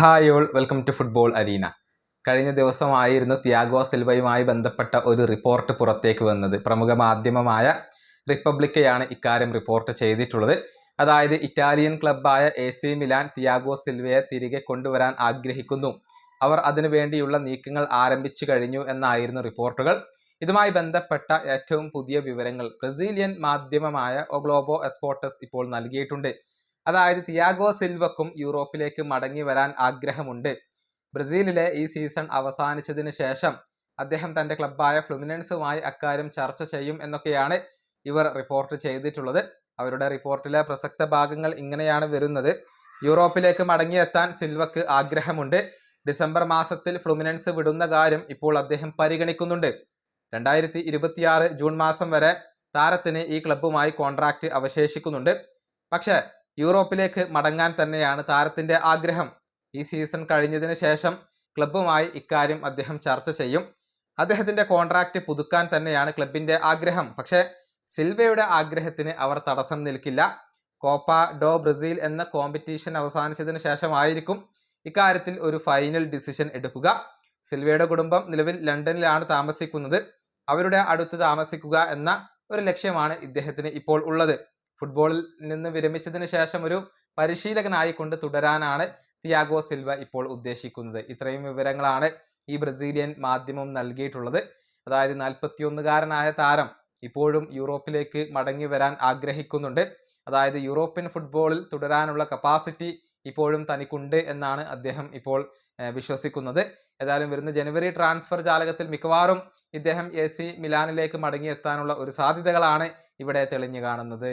Hi all welcome to football arena. കഴിഞ്ഞ ദിവസമായിരുന്നു Thiago സിൽവയുമായി ബന്ധപ്പെട്ട ഒരു റിപ്പോർട്ട് പുറത്തേക്ക് വന്നത്. പ്രമുഖ മാധ്യമമായ റിപ്പബ്ലിക്കയാണ് ഇക്കാര്യം റിപ്പോർട്ട് ചെയ്തിട്ടുള്ളത്. അതായത് ഇറ്റാലിയൻ ക്ലബ്ബായ എ സി മിലാൻ തിയാഗോ സിൽവയെ തിരികെ കൊണ്ടുവരാൻ ആഗ്രഹിക്കുന്നു. അവർ അതിനു വേണ്ടിയുള്ള നീക്കങ്ങൾ ആരംഭിച്ചു കഴിഞ്ഞു എന്നായിരുന്നു റിപ്പോർട്ടുകൾ. ഇതുമായി ബന്ധപ്പെട്ട ഏറ്റവും പുതിയ വിവരങ്ങൾ ബ്രസീലിയൻ മാധ്യമമായ ഒഗ്ലോബോ എസ്പോർട്ടസ് ഇപ്പോൾ നൽകിയിട്ടുണ്ട്. അതായത് തിയാഗോ സിൽവക്കും യൂറോപ്പിലേക്ക് മടങ്ങി വരാൻ ആഗ്രഹമുണ്ട്. ബ്രസീലിലെ ഈ സീസൺ അവസാനിച്ചതിന് ശേഷം അദ്ദേഹം തന്റെ ക്ലബ്ബായ ഫ്ലുമിനൻസുമായി അക്കാര്യം ചർച്ച ചെയ്യും എന്നൊക്കെയാണ് ഇവർ റിപ്പോർട്ട് ചെയ്തിട്ടുള്ളത്. അവരുടെ റിപ്പോർട്ടിലെ പ്രസക്ത ഭാഗങ്ങൾ ഇങ്ങനെയാണ് വരുന്നത്. യൂറോപ്പിലേക്ക് മടങ്ങിയെത്താൻ സിൽവക്ക് ആഗ്രഹമുണ്ട്. ഡിസംബർ മാസത്തിൽ ഫ്ലുമിനൻസ് വിടുന്ന കാര്യം ഇപ്പോൾ അദ്ദേഹം പരിഗണിക്കുന്നുണ്ട്. രണ്ടായിരത്തി ഇരുപത്തിയാറ് ജൂൺ മാസം വരെ താരത്തിന് ഈ ക്ലബ്ബുമായി കോൺട്രാക്റ്റ് അവശേഷിക്കുന്നുണ്ട്. പക്ഷേ യൂറോപ്പിലേക്ക് മടങ്ങാൻ തന്നെയാണ് താരത്തിന്റെ ആഗ്രഹം. ഈ സീസൺ കഴിഞ്ഞതിന് ശേഷം ക്ലബ്ബുമായി ഇക്കാര്യം അദ്ദേഹം ചർച്ച ചെയ്യും. അദ്ദേഹത്തിന്റെ കോൺട്രാക്റ്റ് പുതുക്കാൻ തന്നെയാണ് ക്ലബിന്റെ ആഗ്രഹം. പക്ഷേ സിൽവയുടെ ആഗ്രഹത്തിന് അവർ തടസ്സം നിൽക്കില്ല. കോപ്പ ഡോ ബ്രസീൽ എന്ന കോമ്പറ്റീഷൻ അവസാനിച്ചതിന് ശേഷമായിരിക്കും ഇക്കാര്യത്തിൽ ഒരു ഫൈനൽ ഡിസിഷൻ എടുക്കുക. സിൽവയുടെ കുടുംബം നിലവിൽ ലണ്ടനിലാണ് താമസിക്കുന്നത്. അവരുടെ അടുത്ത് താമസിക്കുക എന്ന ഒരു ലക്ഷ്യമാണ് ഇദ്ദേഹത്തിന് ഇപ്പോൾ ഉള്ളത്. ഫുട്ബോളിൽ നിന്ന് വിരമിച്ചതിന് ശേഷം ഒരു പരിശീലകനായി കൊണ്ട് തുടരാനാണ് തിയാഗോ സിൽവ ഇപ്പോൾ ഉദ്ദേശിക്കുന്നത്. ഇത്രയും വിവരങ്ങളാണ് ഈ ബ്രസീലിയൻ മാധ്യമം നൽകിയിട്ടുള്ളത്. അതായത് നാൽപ്പത്തിയൊന്നുകാരനായ താരം ഇപ്പോഴും യൂറോപ്പിലേക്ക് മടങ്ങി വരാൻ ആഗ്രഹിക്കുന്നുണ്ട്. അതായത് യൂറോപ്യൻ ഫുട്ബോളിൽ തുടരാനുള്ള കപ്പാസിറ്റി ഇപ്പോഴും തനിക്കുണ്ട് എന്നാണ് അദ്ദേഹം ഇപ്പോൾ വിശ്വസിക്കുന്നത്. ഏതായാലും വരുന്ന ജനുവരി ട്രാൻസ്ഫർ ജാലകത്തിൽ മിക്കവാറും ഇദ്ദേഹം എ സി മിലാനിലേക്ക് മടങ്ങിയെത്താനുള്ള ഒരു സാധ്യതകളാണ് ഇവിടെ തെളിഞ്ഞു കാണുന്നത്.